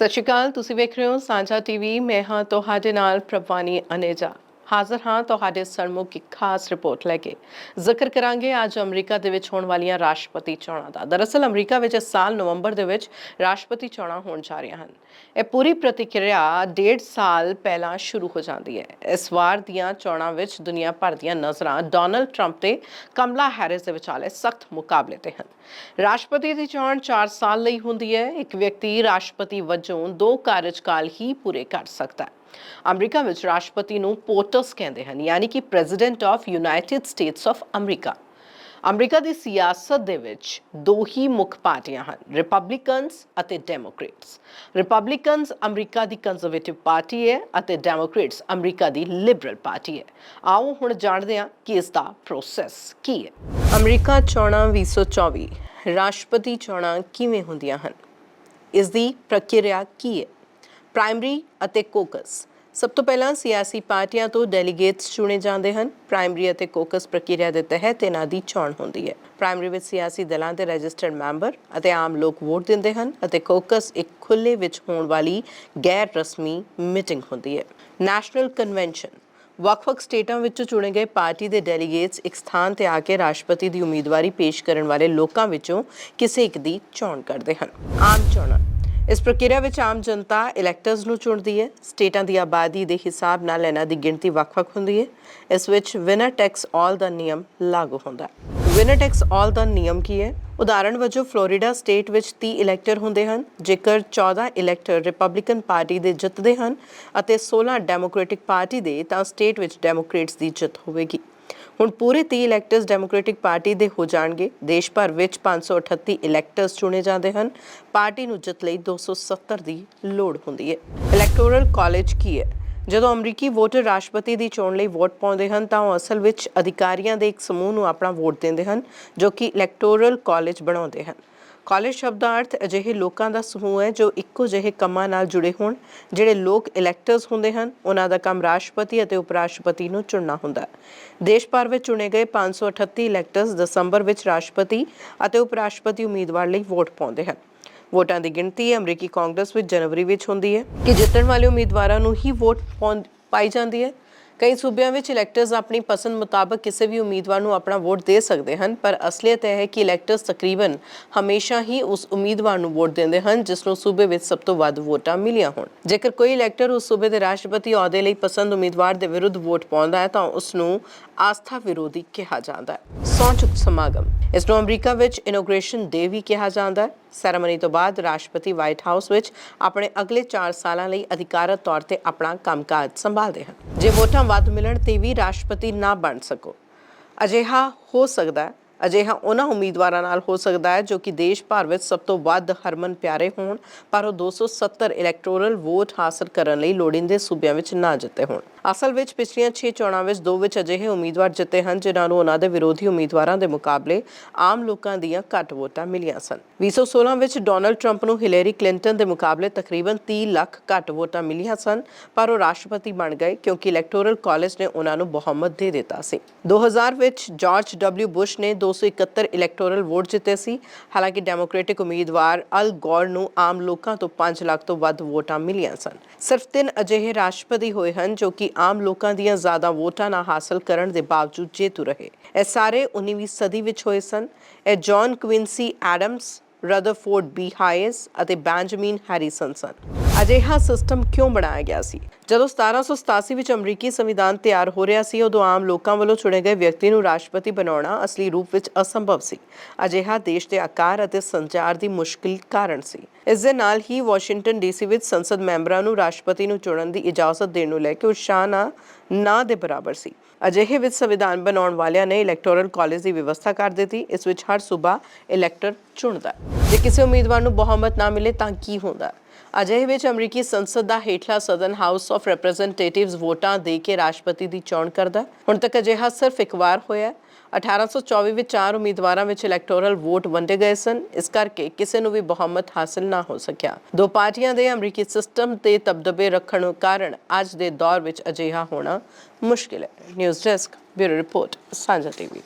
ਸਤਿ ਸ਼੍ਰੀ ਅਕਾਲ, ਤੁਸੀਂ ਵੇਖ ਰਹੇ ਹੋ ਸਾਂਝਾ ਟੀਵੀ। ਮੈਂ ਹਾਂ ਤੁਹਾਡੇ ਨਾਲ ਪ੍ਰਵਾਨੀ ਅਨੇਜਾ। ਹਾਜ਼ਰ ਹਾਂ ਤੁਹਾਡੇ ਸਨਮੁਖ ਇੱਕ ਖਾਸ ਰਿਪੋਰਟ ਲੈ ਕੇ। ਜ਼ਿਕਰ ਕਰਾਂਗੇ ਅੱਜ ਅਮਰੀਕਾ ਦੇ ਵਿੱਚ ਹੋਣ ਵਾਲੀਆਂ ਰਾਸ਼ਟਰਪਤੀ ਚੋਣਾਂ ਦਾ। ਦਰਅਸਲ ਅਮਰੀਕਾ ਵਿੱਚ ਇਸ ਸਾਲ ਨਵੰਬਰ ਦੇ ਵਿੱਚ ਰਾਸ਼ਟਰਪਤੀ ਚੋਣਾਂ ਹੋਣ ਜਾ ਰਹੀਆਂ ਹਨ। ਇਹ ਪੂਰੀ ਪ੍ਰਤੀਕਿਰਿਆ ਡੇਢ ਸਾਲ ਪਹਿਲਾਂ ਸ਼ੁਰੂ ਹੋ ਜਾਂਦੀ ਹੈ। ਇਸ ਵਾਰ ਦੀਆਂ ਚੋਣਾਂ ਵਿੱਚ ਦੁਨੀਆ ਭਰ ਦੀਆਂ ਨਜ਼ਰਾਂ ਡੋਨਲਡ ਟਰੰਪ ਤੇ ਕਮਲਾ ਹੈਰਿਸ ਦੇ ਵਿਚਾਲੇ ਸਖਤ ਮੁਕਾਬਲੇ ਤੇ ਹਨ। ਰਾਸ਼ਟਰਪਤੀ ਦੀ ਚੋਣ 4 ਸਾਲ ਲਈ ਹੁੰਦੀ ਹੈ। ਇੱਕ ਵਿਅਕਤੀ ਰਾਸ਼ਟਰਪਤੀ ਵਜੋਂ ਦੋ ਕਾਰਜਕਾਲ ਹੀ ਪੂਰੇ ਕਰ ਸਕਦਾ ਹੈ। ਅਮਰੀਕਾ ਵਿੱਚ ਰਾਸ਼ਟਰਪਤੀ ਨੂੰ ਪੋਟਸ ਕਹਿੰਦੇ ਹਨ, ਯਾਨੀ ਕਿ president of United States of America America ਦੀ ਸਿਆਸਤ ਦੇ ਵਿੱਚ ਦੋ ਹੀ ਮੁੱਖ ਪਾਰਟੀਆਂ ਹਨ ਰਿਪਬਲਿਕਨਸ ਅਤੇ ਡੈਮੋਕ੍ਰੇਟਸ ਰਿਪਬਲਿਕਨਸ ਅਮਰੀਕਾ ਦੀ ਕੰਜ਼ਰਵੇਟਿਵ ਪਾਰਟੀ ਹੈ ਅਤੇ ਡੈਮੋਕ੍ਰੇਟਸ ਅਮਰੀਕਾ ਦੀ ਲਿਬਰਲ ਪਾਰਟੀ ਹੈ। ਆਓ ਹੁਣ ਜਾਣਦੇ ਹਾਂ ਕਿ ਇਸ ਦਾ ਪ੍ਰੋਸੈਸ ਕੀ ਹੈ। ਅਮਰੀਕਾ ਚੋਣਾਂ 2024 ਰਾਸ਼ਟਰਪਤੀ ਚੋਣਾਂ ਕਿਵੇਂ ਹੁੰਦੀਆਂ ਹਨ? ਇਸ ਦੀ ਪ੍ਰਕਿਰਿਆ ਕੀ ਹੈ? ਪ੍ਰਾਇਮਰੀ ਅਤੇ ਕੋਕਸ। ਸਭ ਤੋਂ ਪਹਿਲਾਂ ਸਿਆਸੀ ਪਾਰਟੀਆਂ ਤੋਂ ਡੈਲੀਗੇਟਸ ਚੁਣੇ ਜਾਂਦੇ ਹਨ। ਪ੍ਰਾਇਮਰੀ ਅਤੇ ਕੋਕਸ ਪ੍ਰਕਿਰਿਆ ਦੇ ਤਹਿਤ ਇਹਨਾਂ ਦੀ ਚੋਣ ਹੁੰਦੀ ਹੈ। ਪ੍ਰਾਇਮਰੀ ਵਿੱਚ ਸਿਆਸੀ ਦਲਾਂ ਦੇ ਰਜਿਸਟਰਡ ਮੈਂਬਰ ਅਤੇ ਆਮ ਲੋਕ ਵੋਟ ਦਿੰਦੇ ਹਨ ਅਤੇ ਕੋਕਸ ਇੱਕ ਖੁੱਲੇ ਵਿੱਚ ਹੋਣ ਵਾਲੀ ਗੈਰ ਰਸਮੀ ਮੀਟਿੰਗ ਹੁੰਦੀ ਹੈ। ਨੈਸ਼ਨਲ ਕਨਵੈਨਸ਼ਨ ਵੱਖ-ਵੱਖ ਸਟੇਟਾਂ ਵਿੱਚੋਂ ਚੁਣੇ ਗਏ ਪਾਰਟੀ ਦੇ ਡੈਲੀਗੇਟਸ ਇੱਕ ਸਥਾਨ ਤੇ ਆ ਕੇ ਰਾਸ਼ਟਰਪਤੀ ਦੀ ਉਮੀਦਵਾਰੀ ਪੇਸ਼ ਕਰਨ ਵਾਲੇ ਲੋਕਾਂ ਵਿੱਚੋਂ ਕਿਸੇ ਇੱਕ ਦੀ ਚੋਣ ਕਰਦੇ ਹਨ। ਆਮ ਚੋਣਾਂ। ਇਸ ਪ੍ਰਕਿਰਿਆ ਵਿੱਚ ਆਮ ਜਨਤਾ ਇਲੈਕਟਰਸ ਨੂੰ ਚੁਣਦੀ ਹੈ। ਸਟੇਟਾਂ ਦੀ ਆਬਾਦੀ ਦੇ ਹਿਸਾਬ ਨਾਲ ਇਹਨਾਂ ਦੀ ਗਿਣਤੀ ਵੱਖ-ਵੱਖ ਹੁੰਦੀ ਹੈ। ਇਸ ਵਿੱਚ ਵਿਨਰ ਟੈਕਸ ਆਲ ਦਾ ਨਿਯਮ ਲਾਗੂ ਹੁੰਦਾ ਹੈ। ਵਿਨਰ ਟੈਕਸ ਆਲ ਦਾ ਨਿਯਮ ਕੀ ਹੈ? ਉਦਾਹਰਣ ਵਜੋਂ ਫਲੋਰੀਡਾ ਸਟੇਟ ਵਿੱਚ 30 ਇਲੈਕਟਰ ਹੁੰਦੇ ਹਨ, ਜੇਕਰ 14 ਇਲੈਕਟਰ ਰਿਪਬਲਿਕਨ ਪਾਰਟੀ ਦੇ ਜਿੱਤਦੇ ਹਨ ਅਤੇ 16 ਡੈਮੋਕ੍ਰੈਟਿਕ ਪਾਰਟੀ ਦੇ, ਤਾਂ ਸਟੇਟ ਵਿੱਚ ਡੈਮੋਕ੍ਰੇਟਸ ਦੀ ਜਿੱਤ ਹੋਵੇਗੀ। ਹੁਣ ਪੂਰੇ 30 ਇਲੈਕਟਰਸ ਡੈਮੋਕ੍ਰੈਟਿਕ ਪਾਰਟੀ ਦੇ ਹੋ ਜਾਣਗੇ। ਦੇਸ਼ ਭਰ ਵਿੱਚ 538 ਇਲੈਕਟਰਸ ਚੁਣੇ ਜਾਂਦੇ ਹਨ। ਪਾਰਟੀ ਨੂੰ ਜਿੱਤ ਲਈ 270 ਦੀ ਲੋੜ ਹੁੰਦੀ ਹੈ। ਇਲੈਕਟੋਰਲ ਕਾਲਜ ਕੀ ਹੈ? ਜਦੋਂ ਅਮਰੀਕੀ ਵੋਟਰ ਰਾਸ਼ਟਰਪਤੀ ਦੀ ਚੋਣ ਲਈ ਵੋਟ ਪਾਉਂਦੇ ਹਨ, ਤਾਂ ਉਹ ਅਸਲ ਵਿੱਚ ਅਧਿਕਾਰੀਆਂ ਦੇ ਇੱਕ ਸਮੂਹ ਨੂੰ ਆਪਣਾ ਵੋਟ ਦਿੰਦੇ ਹਨ, ਜੋ ਕਿ ਇਲੈਕਟੋਰਲ ਕਾਲਜ ਬਣਾਉਂਦੇ ਹਨ। ਕਾਲਜ ਸ਼ਬਦ ਦਾ ਅਰਥ ਅਜਿਹੇ ਲੋਕਾਂ ਦਾ ਸਮੂਹ ਹੈ ਜੋ ਇੱਕੋ ਜਿਹੇ ਕੰਮਾਂ ਨਾਲ ਜੁੜੇ ਹੋਣ, ਜਿਹੜੇ ਲੋਕ ਇਲੈਕਟਰਸ ਹੁੰਦੇ ਹਨ, ਉਹਨਾਂ ਦਾ ਕੰਮ ਰਾਸ਼ਟਰਪਤੀ ਅਤੇ ਉਪ ਰਾਸ਼ਟਰਪਤੀ ਨੂੰ ਚੁਣਨਾ ਹੁੰਦਾ ਹੈ। ਦੇਸ਼ ਭਰ ਵਿੱਚ ਚੁਣੇ ਗਏ 538 ਇਲੈਕਟਰਸ ਦਸੰਬਰ ਵਿੱਚ ਰਾਸ਼ਟਰਪਤੀ ਅਤੇ ਉਪ ਰਾਸ਼ਟਰਪਤੀ ਉਮੀਦਵਾਰ ਲਈ ਵੋਟ ਪਾਉਂਦੇ ਹਨ। ਵੋਟਾਂ ਦੀ ਗਿਣਤੀ ਅਮਰੀਕੀ ਕਾਂਗਰਸ ਵਿੱਚ ਜਨਵਰੀ ਵਿੱਚ ਹੁੰਦੀ ਹੈ ਕਿ ਜਿੱਤਣ ਵਾਲੇ ਉਮੀਦਵਾਰਾਂ ਨੂੰ ਹੀ ਵੋਟ ਪਾਉਣ- ਪਾਈ ਜਾਂਦੀ ਹੈ। ਕਈ ਸੂਬਿਆਂ ਵਿੱਚ ਇਲੈਕਟਰਸ ਆਪਣੀ ਪਸੰਦ ਮੁਤਾਬਕ ਕਿਸੇ ਵੀ ਉਮੀਦਵਾਰ ਨੂੰ ਆਪਣਾ ਵੋਟ ਦੇ ਸਕਦੇ ਹਨ, ਪਰ ਅਸਲੀਅਤ ਇਹ ਹੈ ਕਿ ਇਲੈਕਟਰਸ ਤਕਰੀਬਨ ਹਮੇਸ਼ਾ ਹੀ ਉਸ ਉਮੀਦਵਾਰ ਨੂੰ ਵੋਟ ਦਿੰਦੇ ਹਨ, ਜਿਸ ਨੂੰ ਸੂਬੇ ਵਿੱਚ ਸਭ ਤੋਂ ਵੱਧ ਵੋਟਾਂ ਮਿਲੀਆਂ ਹੋਣ। ਜੇਕਰ ਕੋਈ ਇਲੈਕਟਰ ਉਸ ਸੂਬੇ ਦੇ ਰਾਸ਼ਟਰਪਤੀ ਅਹੁਦੇ ਲਈ ਪਸੰਦ ਉਮੀਦਵਾਰ ਦੇ ਵਿਰੁੱਧ ਵੋਟ ਪਾਉਂਦਾ ਹੈ, ਤਾਂ ਉਸ ਨੂੰ ਆਸਥਾ ਵਿਰੋਧੀ ਕਿਹਾ ਜਾਂਦਾ ਹੈ। ਸਹੁੰ ਚੁੱਕ ਸਮਾਗਮ। ਇਸ ਨੂੰ ਅਮਰੀਕਾ ਵਿੱਚ ਇਨੋਗ੍ਰੇਸ਼ਨ ਡੇ ਵੀ ਕਿਹਾ ਜਾਂਦਾ ਹੈ। ਸੈਰੇਮਨੀ ਤੋਂ ਬਾਅਦ ਰਾਸ਼ਟਰਪਤੀ ਵਾਈਟ ਹਾਊਸ ਵਿੱਚ ਆਪਣੇ ਅਗਲੇ 4 ਸਾਲਾਂ ਲਈ ਅਧਿਕਾਰਤ ਤੌਰ ਤੇ ਆਪਣਾ ਕੰਮਕਾਜ ਸੰਭਾਲਦੇ ਹਨ। ਜੇ ਵੋਟਾਂ ਵੱਧ ਮਿਲਣ ਤੇ ਵੀ ਰਾਸ਼ਟਰਪਤੀ ਨਾ ਬਣ ਸਕੋ, ਅਜਿਹਾ ਹੋ ਸਕਦਾ ਹੈ ਅਜਿਹਾ ਉਹਨਾਂ ਉਮੀਦਵਾਰਾਂ ਨਾਲ ਹੋ ਸਕਦਾ ਹੈ ਜੋ ਕਿ ਦੇਸ਼ ਭਰ ਵਿੱਚ ਸਭ ਤੋਂ ਵੱਧ ਹਰਮਨ ਪਿਆਰੇ ਹੋਣ, ਪਰ ਉਹ 270 ਇਲੈਕਟੋਰਲ ਵੋਟ ਹਾਸਲ ਕਰਨ ਲਈ ਲੋੜੀਂਦੇ ਸੂਬਿਆਂ ਵਿੱਚ ਨਾ ਜਿੱਤੇ ਹੋਣ। ਅਸਲ ਵਿੱਚ ਪਿਛਲੀਆਂ 6 ਚੋਣਾਂ ਵਿੱਚ ਦੋ ਵਿੱਚ ਅਜਿਹੇ ਉਮੀਦਵਾਰ ਜਿੱਤੇ ਹਨ, ਜਿਨ੍ਹਾਂ ਨੂੰ ਉਹਨਾਂ ਦੇ ਵਿਰੋਧੀ ਉਮੀਦਵਾਰਾਂ ਦੇ ਮੁਕਾਬਲੇ ਆਮ ਲੋਕਾਂ ਦੀਆਂ ਘੱਟ ਵੋਟਾਂ ਮਿਲੀਆਂ ਸਨ। 2016 ਵਿੱਚ ਡੋਨਲਡ ਟਰੰਪ ਨੂੰ ਹਿਲੇਰੀ ਕਲਿੰਟਨ ਦੇ ਮੁਕਾਬਲੇ ਤਕਰੀਬਨ 30 ਲੱਖ ਘੱਟ ਵੋਟਾਂ ਮਿਲੀਆਂ ਸਨ, ਪਰ ਉਹ ਰਾਸ਼ਟਰਪਤੀ ਬਣ ਗਏ ਕਿਉਂਕਿ ਇਲੈਕਟੋਰਲ ਕਾਲਜ ਨੇ ਉਹਨਾਂ ਨੂੰ ਬਹੁਮਤ ਦੇ ਦਿੱਤਾ ਸੀ। 2000 ਵਿੱਚ ਜਾਰਜ ਡਬਲਿਊ ਬੁਸ਼ ਨੇ 271 ਇਲੈਕਟੋਰਲ ਵੋਟ ਜਿੱਤੇ ਸੀ। ਹਾਲਾਂਕਿ ਡੈਮੋਕ੍ਰੈਟਿਕ ਉਮੀਦਵਾਰ ਅਲ ਗੌਰ ਨੂੰ ਆਮ ਲੋਕਾਂ ਤੋਂ 5 ਲੱਖ ਤੋਂ ਵੱਧ ਵੋਟਾਂ ਮਿਲੀਆਂ ਸਨ। ਸਿਰਫ ਤਿੰਨ ਅਜਿਹੇ ਰਾਸ਼ਟਰਪਤੀ ਹੋਏ ਹਨ ਜੋ ਕਿ ਆਮ ਲੋਕਾਂ ਦੀਆਂ ਜ਼ਿਆਦਾ ਵੋਟਾਂ ਨਾ ਹਾਸਲ ਕਰਨ ਦੇ ਬਾਵਜੂਦ ਜੇਤੂ ਰਹੇ। ਇਹ ਸਾਰੇ 19ਵੀਂ ਸਦੀ ਵਿੱਚ ਹੋਏ ਸਨ। ਇਹ John Quincy Adams Rutherford B Hayes ਅਤੇ ਬੈਂਜਾਮਿਨ ਹੈਰੀਸਨ ਸਨ। ਅਜਿਹਾ ਸਿਸਟਮ ਕਿਉਂ ਬਣਾਇਆ ਗਿਆ ਸੀ? ਜਦੋਂ 1787 ਵਿੱਚ ਅਮਰੀਕੀ ਸੰਵਿਧਾਨ ਤਿਆਰ ਹੋ ਰਿਹਾ ਸੀ, ਉਦੋਂ ਆਮ ਲੋਕਾਂ ਵੱਲੋਂ ਚੁਣੇ ਗਏ ਵਿਅਕਤੀ ਨੂੰ ਰਾਸ਼ਟਰਪਤੀ ਬਣਾਉਣਾ ਅਸਲੀ ਰੂਪ ਵਿੱਚ ਅਸੰਭਵ ਸੀ। ਅਜਿਹਾ ਦੇਸ਼ ਦੇ ਆਕਾਰ ਅਤੇ ਸੰਚਾਰ ਦੀ ਮੁਸ਼ਕਿਲ ਕਾਰਨ ਸੀ। ਇਸ ਦੇ ਨਾਲ ਹੀ ਵਾਸ਼ਿੰਗਟਨ ਡੀਸੀ ਵਿੱਚ ਸੰਸਦ ਮੈਂਬਰਾਂ ਨੂੰ ਰਾਸ਼ਟਰਪਤੀ ਨੂੰ ਚੁਣਨ ਦੀ ਇਜਾਜ਼ਤ ਦੇਣ ਨੂੰ ਲੈ ਕੇ ਉਤਸ਼ਾਹ ਨਾ ਨਾ ਦੇ ਬਰਾਬਰ ਸੀ। ਅਜਿਹੇ ਵਿੱਚ ਸੰਵਿਧਾਨ ਬਣਾਉਣ ਵਾਲਿਆਂ ਨੇ ਇਲੈਕਟੋਰਲ ਕਾਲਜ ਦੀ ਵਿਵਸਥਾ ਕਰ ਦਿੱਤੀ, ਇਸ ਵਿੱਚ ਹਰ ਸੂਬਾ ਇਲੈਕਟਰ ਚੁਣਦਾ ਜੇ ਕਿਸੇ ਉਮੀਦਵਾਰ ਨੂੰ ਬਹੁਮਤ ਨਾ ਮਿਲੇ ਤਾਂ ਕੀ ਹੁੰਦਾ ਅਜਿਹੇ ਵਿੱਚ ਅਮਰੀਕੀ ਸੰਸਦ ਦਾ ਹੇਠਲਾ ਸਦਨ ਹਾਊਸ ਆਫ ਰਿਪਰੈਜ਼ੈਂਟੇਟਿਵਸ ਵੋਟਾਂ ਦੇ ਕੇ ਰਾਸ਼ਟਰਪਤੀ ਦੀ ਚੋਣ ਕਰਦਾ ਹੁਣ ਤੱਕ ਅਜਿਹਾ ਸਿਰਫ ਇੱਕ ਵਾਰ ਹੋਇਆ 1824 ਵਿੱਚ ਚਾਰ ਉਮੀਦਵਾਰਾਂ ਵਿੱਚ ਇਲੈਕਟੋਰਲ ਵੋਟ ਵੰਡੇ ਗਏ ਸਨ। ਇਸ ਕਰਕੇ ਕਿਸੇ ਨੂੰ ਵੀ ਬਹੁਮਤ ਹਾਸਲ ਨਾ ਹੋ ਸਕਿਆ। ਦੋ ਪਾਰਟੀਆਂ ਦੇ ਅਮਰੀਕੀ ਸਿਸਟਮ ਤੇ ਤਬਦਬੇ ਰੱਖਣ ਕਾਰਨ ਅੱਜ ਦੇ ਦੌਰ ਵਿੱਚ ਅਜਿਹਾ ਹੋਣਾ ਮੁਸ਼ਕਿਲ ਹੈ। News desk, bureau report, Sanjha TV.